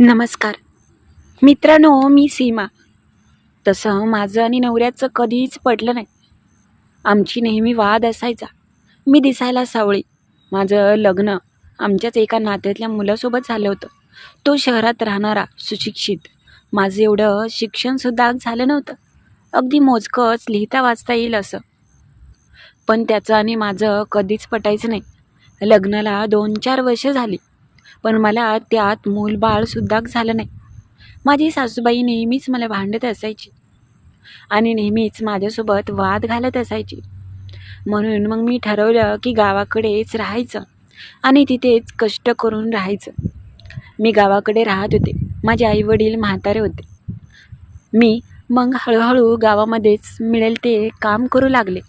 नमस्कार. मित्रांनो मी सीमा. तसं माझं आणि नवऱ्याचं कधीच पडलं नाही. आमची नेहमी वाद असायचा. मी दिसायला सावळी. माझं लग्न आमच्याच एका नात्यातल्या मुलासोबत झालं होतं. तो शहरात राहणारा सुशिक्षित. माझं एवढं शिक्षणसुद्धा झालं नव्हतं. अगदी मोजकंच लिहिता वाचता येईल असं. पण त्याचं आणि माझं कधीच पटायचं नाही. लग्नाला दोन चार वर्ष झाली. पण मला त्यात मूलबाळसुद्धा झालं नाही. माझी सासूबाई नेहमीच मला भांडत असायची आणि नेहमीच माझ्यासोबत वाद घालत असायची. म्हणून मग मी ठरवलं की गावाकडेच राहायचं आणि तिथेच कष्ट करून राहायचं. मी गावाकडे राहत होते. माझे आईवडील म्हातारे होते. मी मग हळूहळू गावामध्येच मिळेल ते काम करू लागले.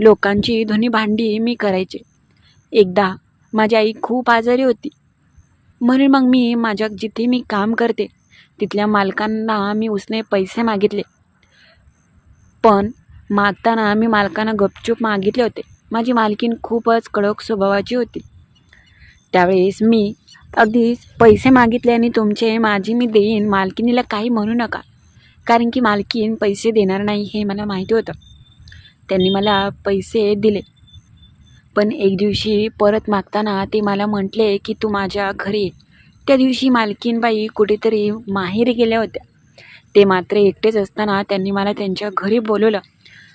लोकांची धुनी भांडी मी करायचे. एकदा माझी आई खूप आजारी होती. म्हणून मग मी माझ्या जिथे मी काम करते तिथल्या मालकांना मी उसने पैसे मागितले. पण मागताना मी मालकांना गपचूप मागितले होते. माझी मालकीन खूपच कडक स्वभावाची होती. त्यावेळेस मी अगदीच पैसे मागितले आणि तुमचे माझी मी देईन मालकिनीला काही म्हणू नका. कारण की मालकीन पैसे देणार नाही हे मला माहिती होतं. त्यांनी मला पैसे दिले. पण एक दिवशी परत मागताना ते मला म्हटले की तू माझ्या घरी त्या दिवशी मालकीनबाई कुठेतरी माहेरी गेल्या होत्या. ते मात्र एकटेच असताना त्यांनी मला त्यांच्या घरी बोलवलं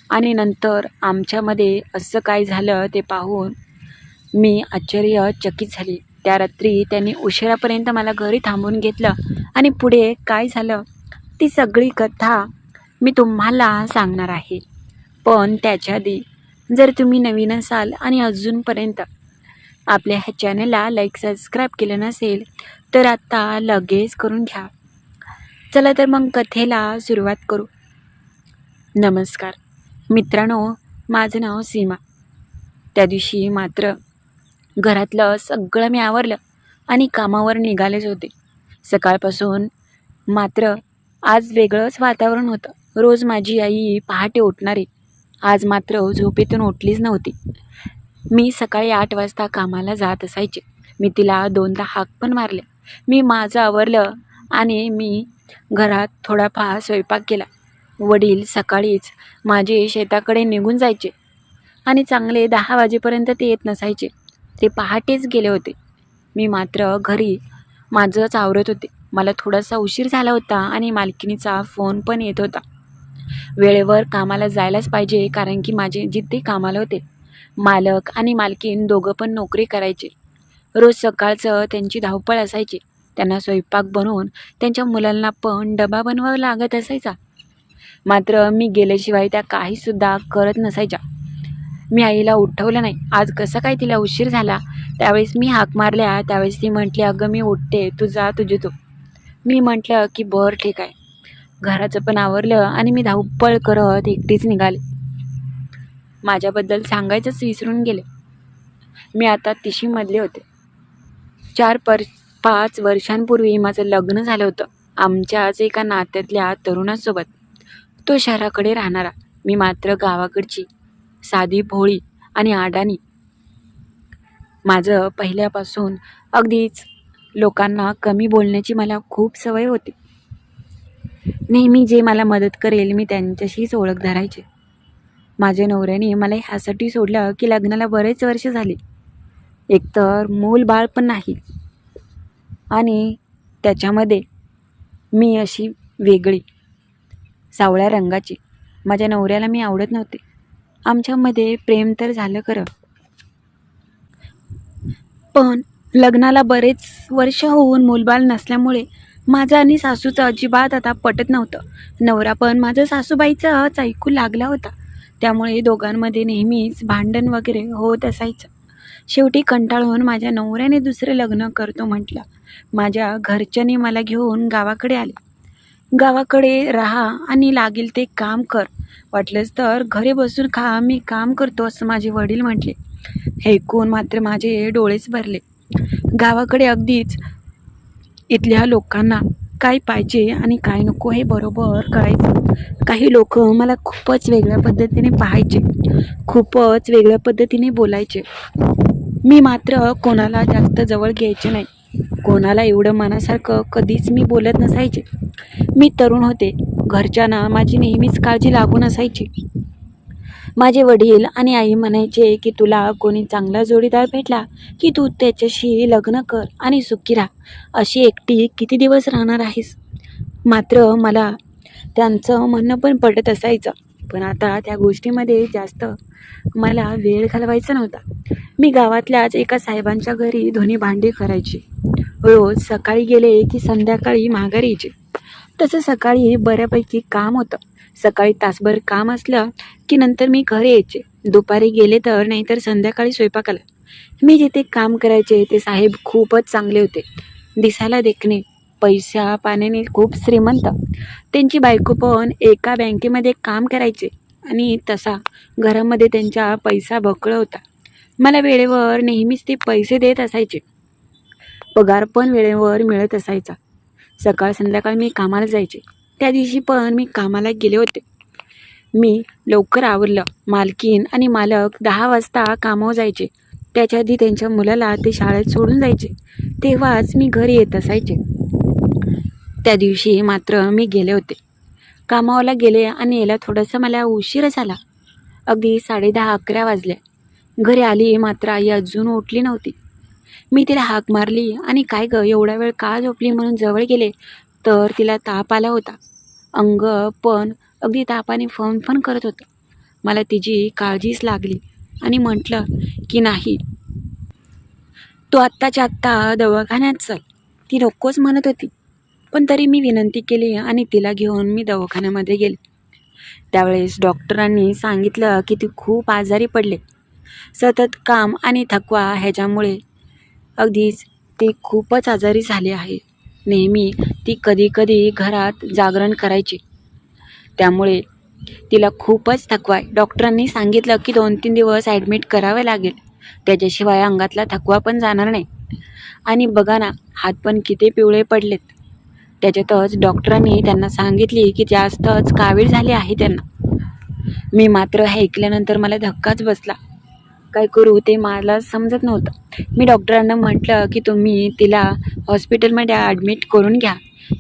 आणि नंतर आमच्यामध्ये असं काय झालं ते पाहून मी आश्चर्यचकित झाली. त्या रात्री त्यांनी उशिरापर्यंत मला घरी थांबून घेतलं आणि पुढे काय झालं ती सगळी कथा मी तुम्हाला सांगणार आहे. पण त्याच्या आधी जर तुम्ही नवीन असाल आणि अजूनपर्यंत आपल्या ह्या चॅनलला लाईक सबस्क्राईब केलं नसेल तर आत्ता लगेच करून घ्या. चला तर मग कथेला सुरुवात करू. नमस्कार. मित्रांनो माझं नाव सीमा. त्या दिवशी मात्र घरातलं सगळं मी आवरलं आणि कामावर निघालेच होते. सकाळपासून मात्र आज वेगळंच वातावरण होतं. रोज माझी आई पहाटे उठणारी आज मात्र झोपेतून उठलीच नव्हती. मी सकाळी आठ वाजता कामाला जात असायचे. मी तिला दोनदा हाक पण मारले. मी माझं आवरलं आणि मी घरात थोडाफार स्वयंपाक केला. वडील सकाळीच माझे शेताकडे निघून जायचे आणि चांगले दहा वाजेपर्यंत ते येत नसायचे. ते पहाटेच गेले होते. मी मात्र घरी माझंच आवरत होते. मला थोडासा उशीर झाला होता आणि मालकिनीचा फोन पण येत होता. वेळेवर कामाला जायलाच पाहिजे कारण की माझे जिथे कामाला होते मालक आणि मालकीन दोघं पण नोकरी करायचे. रोज सकाळचं त्यांची धावपळ असायची. त्यांना स्वयंपाक बनवून त्यांच्या मुलांना पण डबा बनवावा लागत असायचा. मात्र मी गेल्याशिवाय त्या काहीसुद्धा करत नसायच्या. मी आईला उठवलं नाही. आज कसं काय तिला उशीर झाला? त्यावेळेस मी हाक मारल्या. त्यावेळेस ती म्हटली अगं मी उठते. तू जा तुझी तू मी म्हटलं की बरं ठीक आहे. घराचं पण आवरलं आणि मी धावपळ करत एकटीच निघाले. माझ्याबद्दल सांगायचंच विसरून गेले. मी आता तिशीमधले होते. चार पर पाच वर्षांपूर्वी माझं लग्न झालं होतं. आमच्याच एका नात्यातल्या तरुणासोबत. तो शहराकडे राहणारा. मी मात्र गावाकडची. साधी भोळी आणि आडाणी माझं पहिल्यापासून अगदीच लोकांना कमी बोलण्याची मला खूप सवय होती. नेहमी जे मला मदत करेल मी त्यांच्याशीच ओळख धरायचे. माझ्या नवऱ्याने मला ह्यासाठी सोडलं की लग्नाला बरेच वर्ष झाले. एकतर मूल बाळ पण नाही. आणि त्याच्यामध्ये मी अशी वेगळी सावळ्या रंगाची. माझ्या नवऱ्याला मी आवडत नव्हते. आमच्यामध्ये प्रेम तर झालं खरं. पण लग्नाला बरेच वर्ष होऊन मूलबाळ नसल्यामुळे माझं आणि सासूचं अजिबात आता पटत नव्हतं. नवरा पण माझं सासूबाईचंच ऐकू लागला होता. त्यामुळे दोघांमध्ये नेहमीच भांडण वगैरे होत असायचं. शेवटी कंटाळून माझ्या नवऱ्याने दुसरं लग्न करतो म्हटलं. माझ्या घरच्यांनी मला घेऊन गावाकडे आले. गावाकडे राहा आणि लागेल ते काम कर. वाटलंच तर घरी बसून खा मी काम करतो असं माझे वडील म्हटले. हे ऐकून मात्र माझे डोळेच भरले. गावाकडे अगदीच इथल्या लोकांना काय पाहिजे आणि काय नको हे बरोबर कळायचं काही लोक मला खूपच वेगळ्या पद्धतीने पाहायचे. खूपच वेगळ्या पद्धतीने बोलायचे. मी मात्र कोणाला जास्त जवळ घ्यायचे नाही. कोणाला एवढं मनासारखं कधीच मी बोलत नसायचे. मी तरुण होते. घरच्यांना माझी नेहमीच काळजी लागून असायची माझे वडील आणि आई म्हणायचे की तुला कोणी चांगला जोडीदार भेटला की तू त्याच्याशी लग्न कर आणि सुखी राहा. अशी एकटी किती दिवस राहणार आहेस? मात्र मला त्यांचं म्हणणं पण पडत असायचं. पण आता त्या गोष्टीमध्ये जास्त मला वेळ घालवायचा नव्हता. मी गावातल्याच एका साहेबांच्या घरी धुणी भांडी करायची. रोज सकाळी गेले की संध्याकाळी माघारी यायचे. तसं सकाळी बऱ्यापैकी काम होतं. सकाळी तासभर काम असलं की नंतर मी घरी यायचे. दुपारी गेले तर नाहीतर संध्याकाळी स्वयंपाकाला मी जिथे काम करायचे ते साहेब खूपच चांगले होते. दिसायला देखणे पैसा पाण्याने खूप श्रीमंत. त्यांची बायको पण एका बँकेमध्ये काम करायचे आणि तसा घरामध्ये त्यांचा पैसा बकळ होता. मला वेळेवर नेहमीच ते पैसे देत असायचे. पगार पण वेळेवर मिळत असायचा. सकाळ संध्याकाळ मी कामाला जायचे. त्या दिवशी पण मी कामाला गेले होते. मी लवकर आवरलं. मालकीन आणि मालक दहा वाजता कामावर जायचे. त्याच्या आधी त्यांच्या मुलाला ते शाळेत सोडून जायचे. तेव्हाच मी घरी येत असायचे. त्या दिवशी मात्र मी गेले होते. कामावाला गेले आणि यायला थोडासा मला उशीर झाला अगदी साडेदहा अकरा वाजल्या घरी आली मात्र आई अजून उठली नव्हती. मी तिला हाक मारली आणि काय गं एवढा वेळ का झोपली म्हणून जवळ गेले? तर तिला ताप आला होता. अंग पण अगदी तापाने फोन पण करत होतं. मला तिची काळजीच लागली आणि म्हटलं की नाही. तू आत्ताच्या आत्ता दवाखान्यात चल. ती नकोच म्हणत होती. पण तरी मी विनंती केली आणि तिला घेऊन मी दवाखान्यामध्ये गेले. त्यावेळेस डॉक्टरांनी सांगितलं की ती खूप आजारी पडले. सतत काम आणि थकवा ह्याच्यामुळे अगदीच ती खूपच आजारी झाले आहे. नेहमी ती कधीकधी घरात जागरण करायची. त्यामुळे तिला खूपच थकवा आहे. डॉक्टरांनी सांगितलं की दोन तीन दिवस ॲडमिट करावे लागेल. त्याच्याशिवाय अंगातला थकवा पण जाणार नाही. आणि बघा ना हात पण किती पिवळे पडलेत. त्याच्यातच डॉक्टरांनी त्यांना सांगितली की जास्तच कावीळ झाली आहे त्यांना. मी मात्र हे ऐकल्यानंतर मला धक्काच बसला. काय करू ते मला समजत नव्हतं. मी डॉक्टरांना म्हटलं की तुम्ही तिला हॉस्पिटलमध्ये ॲडमिट करून घ्या.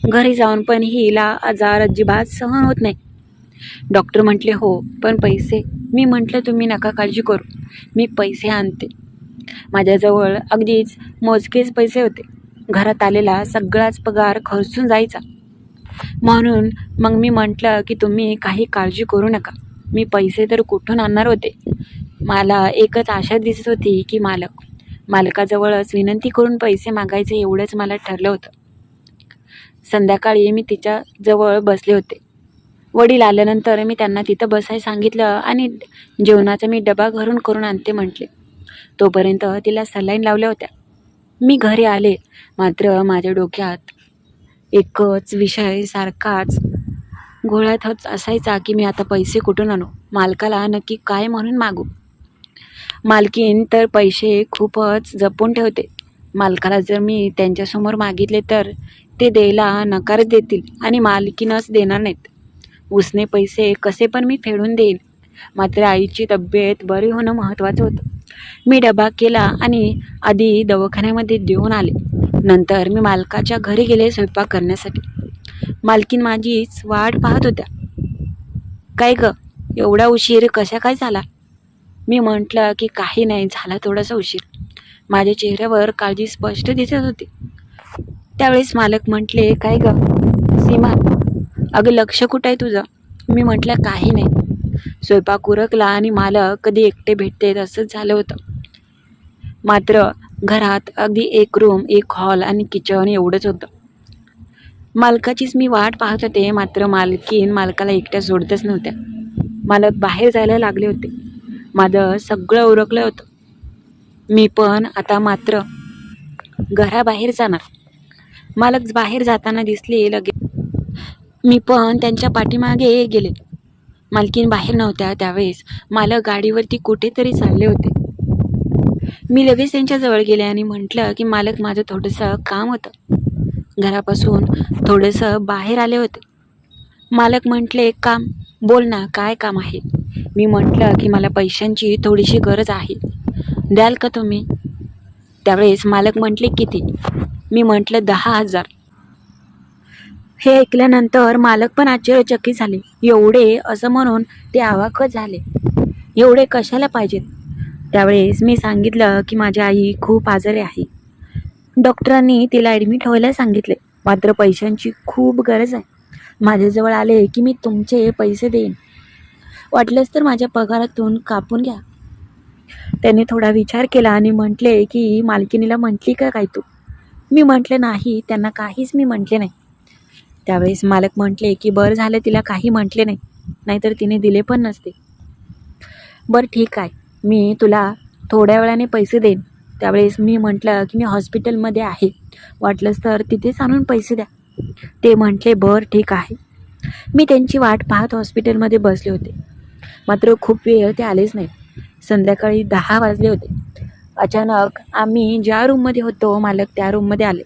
घरी जाऊन पण हिला आजार अजिबात सहन होत नाही. डॉक्टर म्हटले हो पण पैसे. मी म्हटलं तुम्ही नका काळजी करू. मी पैसे आणते. माझ्याजवळ अगदीच मोजकेच पैसे होते. घरात आलेला सगळाच पगार खर्चून जायचा. म्हणून मग मी म्हटलं की तुम्ही काही काळजी करू नका. मी पैसे तर कुठून आणणार होते? मला एकच आशा दिसत होती की मालक मालकाजवळच विनंती करून पैसे मागायचे एवढंच मला ठरलं होतं. संध्याकाळी मी तिच्याजवळ बसले होते. वडील आल्यानंतर मी त्यांना तिथं बसायला सांगितलं आणि जेवणाचा मी डबा घरून करून आणते म्हटले. तोपर्यंत तिला सलाईन लावल्या होत्या. मी घरी आले मात्र माझ्या डोक्यात एकच विषय सारखाच घोळ्यातच असायचा की मी आता पैसे कुठून आणू? मालकाला नक्की काय म्हणून मागू? मालकीन तर पैसे खूपच जपून ठेवते. मालकाला जर मी त्यांच्यासमोर मागितले तर ते द्यायला नकार देतील आणि मालकीनच देणार नाहीत. उसने पैसे कसे पण मी फेडून देईन. मात्र आईची तब्येत बरी होणं महत्त्वाचं होतं. मी डबा केला आणि आधी दवाखान्यामध्ये देऊन आले. नंतर मी मालकाच्या घरी गेले स्वयंपाक करण्यासाठी. मालकीन माझीच वाट पाहत होत्या. काय ग? एवढा उशीर कशा काय झाला? मी म्हटलं की काही नाही झाला थोडासा उशीर. माझ्या चेहऱ्यावर काळजी स्पष्ट दिसत होती. त्यावेळेस मालक म्हटले काय ग? सीमा अगं लक्ष कुठं आहे तुझं? मी म्हटलं काही नाही. स्वयंपाक उरकला आणि मालक कधी एकटे भेटते असंच झालं होतं. मात्र घरात अगदी एक रूम एक हॉल आणि किचन एवढंच होतं. मालकाचीच मी वाट पाहत होते मात्र मालकीन मालकाला एकट्या सोडतच नव्हत्या. मालक बाहेर जायला लागले होते. माझं सगळं उरकलं होतं. मी पण आता मात्र घराबाहेर जाणार. मालक बाहेर जाताना दिसले लगे मी पण त्यांच्या पाठीमागे गेले. मालकीन बाहेर नव्हत्या त्यावेळेस. मालक गाडीवरती कुठेतरी चालले होते. मी लगेच त्यांच्याजवळ गेले आणि म्हटलं की मालक माझं थोडंसं काम होतं. घरापासून थोडंसं बाहेर आले होते. मालक म्हटले काम बोल ना काय काम आहे? मी म्हटलं की मला पैशांची थोडीशी गरज आहे. द्याल का तुम्ही? त्यावेळेस मालक म्हटले किती? मी म्हटलं दहा हजार. हे ऐकल्यानंतर मालक पण आश्चर्यचकित झाले. एवढे असं म्हणून ते आवाकच झाले. एवढे कशाला पाहिजेत? त्यावेळेस मी सांगितलं की माझी आई खूप आजारी आहे. डॉक्टरांनी तिला ॲडमिट व्हायला सांगितले. मात्र पैशांची खूप गरज आहे. माझ्याजवळ आले की मी तुमचे पैसे देईन. वाटलंच तर माझ्या पगारातून कापून घ्या. त्याने थोडा विचार केला आणि म्हटले की मालकिनीला म्हटली का काय तू? मी म्हटले नाही त्यांना काहीच मी म्हटले नाही. त्यावेळेस मालक म्हटले की बरं झालं तिला काही म्हटले नाही. नाहीतर तिने दिले पण नसते. बरं ठीक आहे. मी तुला थोड्या वेळाने पैसे देईन. त्यावेळेस मी म्हटलं की मी हॉस्पिटलमध्ये आहे. वाटलंच तर तिथेच आणून पैसे द्या. ते म्हटले बरं ठीक आहे. मी त्यांची वाट पाहत हॉस्पिटलमध्ये बसले होते. मात्र खूप वेळ ते आलेच नाही. संध्याकाळी दहा वाजले होते. अचानक आम्ही ज्या रूममध्ये होतो मालक त्या रूममध्ये आले.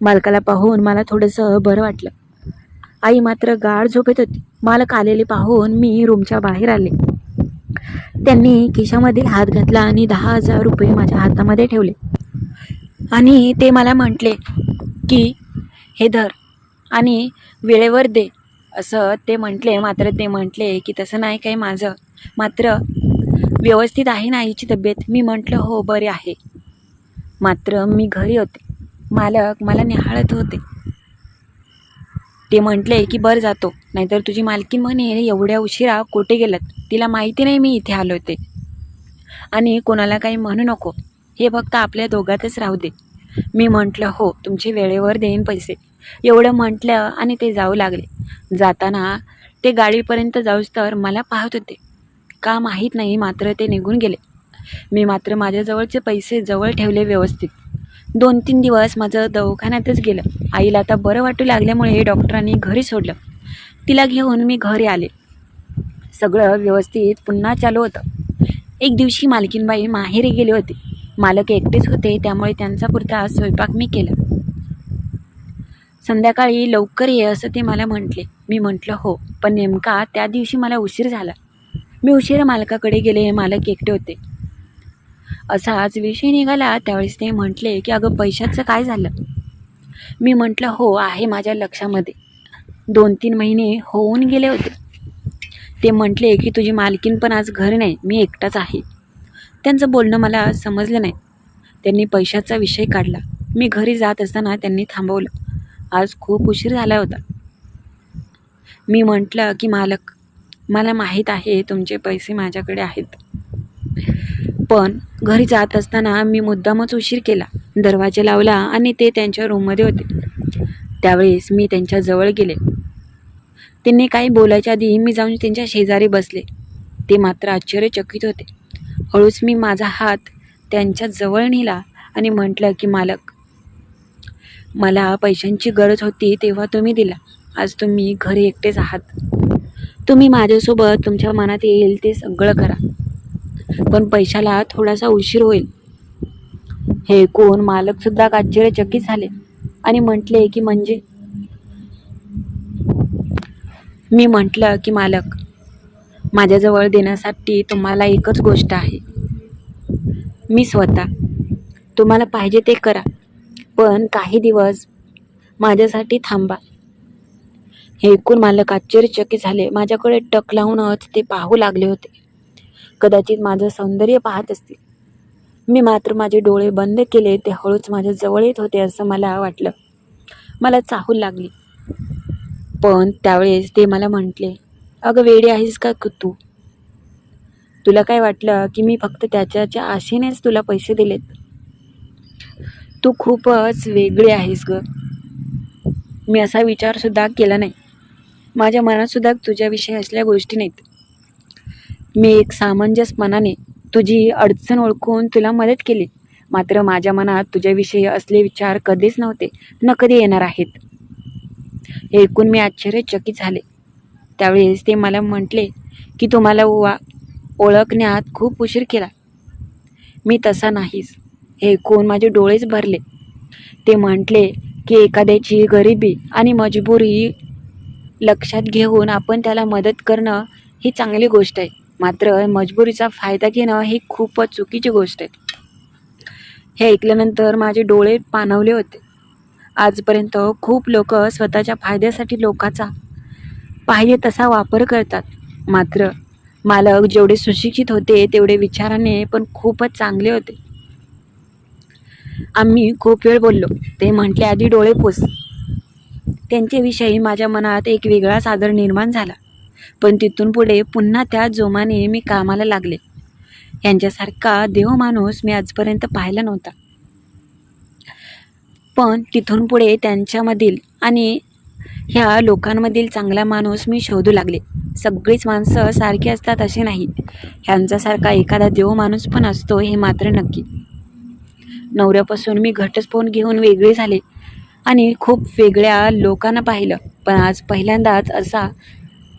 मालकाला पाहून मला थोडंसं बरं वाटलं. आई मात्र गाढ झोपेत होती. मालक आलेले पाहून मी रूमच्या बाहेर आले. त्यांनी खिशामधील हात घातला आणि दहा हजार रुपये माझ्या हातामध्ये ठेवले. आणि ते मला म्हटले की हे धर आणि वेळेवर दे. असं ते म्हटले मात्र ते म्हटले की तसं नाही काही माझं. मात्र व्यवस्थित आहे ना आईची तब्येत? मी म्हटलं हो बरे आहे. मात्र मी घरी होते. मालक मला निहाळत होते. ते म्हटले की बरं जातो. नाहीतर तुझी मालकी म्हणे एवढ्या उशिरा कुठे गेलात? तिला माहिती नाही मी इथे आलो होते. आणि कोणाला काही म्हणू नको. हे फक्त आपल्या दोघातच राहू दे. मी म्हटलं हो तुमचे वेळेवर देईन पैसे. एवढं म्हटलं आणि ते जाऊ लागले. जाताना ते गाडीपर्यंत जाऊच तर मला पाहत होते. का माहीत नाही मात्र ते निघून गेले. मी मात्र माझ्याजवळचे पैसे जवळ ठेवले व्यवस्थित. दोन तीन दिवस माझं दवाखान्यातच गेलं. आईला आता बरं वाटू लागल्यामुळे डॉक्टरांनी घरी सोडलं. तिला घेऊन मी घरी आले. सगळं व्यवस्थित पुन्हा चालू होतं. एक दिवशी मालकीनबाई माहेरी गेले होते. मालक एकटेच होते त्यामुळे त्यांचा पुरता स्वयंपाक मी केला. संध्याकाळी लवकर ये असं ते मला म्हटले. मी म्हटलं हो. पण नेमका त्या दिवशी मला उशीर झाला. मी उशीर मालकाकडे गेले मालक एकटे होते. असाच विषय निघाला त्यावेळेस ते म्हटले की अगं पैशाचं काय झालं? मी म्हटलं हो आहे माझ्या लक्षामध्ये. दोन तीन महिने होऊन गेले होते. ते म्हटले की तुझी मालकीन पण आज घर नाही मी एकटाच आहे. त्यांचं बोलणं मला समजलं नाही. त्यांनी पैशाचा विषय काढला. मी घरी जात असताना त्यांनी थांबवलं. आज खूप उशीर झाला होता. मी म्हटलं की मालक मला माहीत आहे तुमचे पैसे माझ्याकडे आहेत. पण घरी जात असताना मी मुद्दामच उशीर केला. दरवाजा लावला आणि ते त्यांच्या रूममध्ये होते. त्यावेळेस मी त्यांच्याजवळ गेले. त्यांनी काही बोलायच्या आधी मी जाऊन त्यांच्या शेजारी बसले. ते मात्र आश्चर्यचकित होते. हळूच मी माझा हात त्यांच्या जवळ नेला आणि म्हटलं की मालक मला पैशांची गरज होती तेव्हा तुम्ही दिला. आज तुम्ही घरी एकटेच आहात. तुम्ही माझ्यासोबत तुमच्या मनात येईल ते सगळं करा. पण पैशाला थोडासा उशीर होईल. हे ऐकून मालकसुद्धा आश्चर्यचकित झाले आणि म्हटले की म्हणजे? मी म्हटलं की मालक माझ्याजवळ देण्यासाठी तुम्हाला एकच गोष्ट आहे. मी स्वतः तुम्हाला पाहिजे ते करा. पण काही दिवस माझ्यासाठी थांबा. हे ऐकून मालक आश्चर्यचकित झाले. माझ्याकडे टक लावूनच ते पाहू लागले होते. कदाचित माझं सौंदर्य पाहत असतील. मी मात्र माझे डोळे बंद केले ते हळूच माझ्या जवळ येत होते असं मला वाटलं. मला चाहूल लागली. पण त्यावेळेस ते मला म्हटले अगं वेडी आहेस का तू? तुला काय वाटलं की मी फक्त त्याच्याच्या आशेनेच तुला पैसे दिलेत? तू खूपच वेगळी आहेस ग. मी असा विचारसुद्धा केला नाही. माझ्या मनातसुद्धा तुझ्याविषयी असल्या गोष्टी नाहीत. मी एक सामंजस्यपणाने तुझी अडचण ओळखून तुला मदत केली. मात्र माझ्या मनात तुझ्याविषयी असले विचार कधीच नव्हते न कधी येणार आहेत. हे ऐकून मी आश्चर्यचकित झाले. त्यावेळेस ते मला म्हटले की तुम्हाला वा ओळखण्यात खूप उशीर केला. मी तसा नाहीच. ऐकून माझे डोळेच भरले. ते म्हटले की एखाद्याची गरिबी आणि मजबुरी लक्षात घेऊन आपण त्याला मदत करणं ही चांगली गोष्ट आहे. मात्र मजबुरीचा फायदा घेणं ही खूपच चुकीची गोष्ट आहे. हे ऐकल्यानंतर माझे डोळे पाणवले होते. आजपर्यंत खूप लोक स्वतःच्या फायद्यासाठी लोकाचा पाहिजे तसा वापर करतात. मात्र मालक जेवढे सुशिक्षित होते तेवढे विचाराने पण खूपच चांगले होते. आम्ही खूप वेळ बोललो. ते म्हटले आधी डोळे पोस. त्यांच्याविषयी माझ्या मनात एक वेगळाच आदर निर्माण झाला. पण तिथून पुढे पुन्हा त्या जोमाने मी कामाला लागले. यांच्यासारखा देव माणूस मी आजपर्यंत पाहिला नव्हता. पण तिथून पुढे त्यांच्यामधील आणि ह्या लोकांमधील चांगला माणूस मी शोधू लागले. सगळीच माणसं सारखी असतात असे नाही. ह्यांच्यासारखा एखादा देव माणूस पण असतो हे मात्र नक्की. नवऱ्यापासून मी घटस्फोट घेऊन वेगळे झाले आणि खूप वेगळ्या लोकांना पाहिलं. पण आज पहिल्यांदाच असा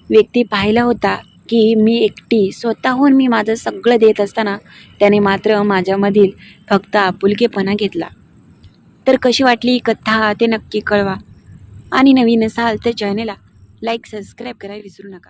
व्यक्ती पाहिला होता की मी एकटी स्वतःहून मी माझं सगळं देत असताना त्याने मात्र माझ्यामधील फक्त आपुलकेपणा घेतला. तर कशी वाटली ही कथा ते नक्की कळवा. आणि नवीन असाल तर चॅनेलला लाईक सबस्क्राईब करायला विसरू नका.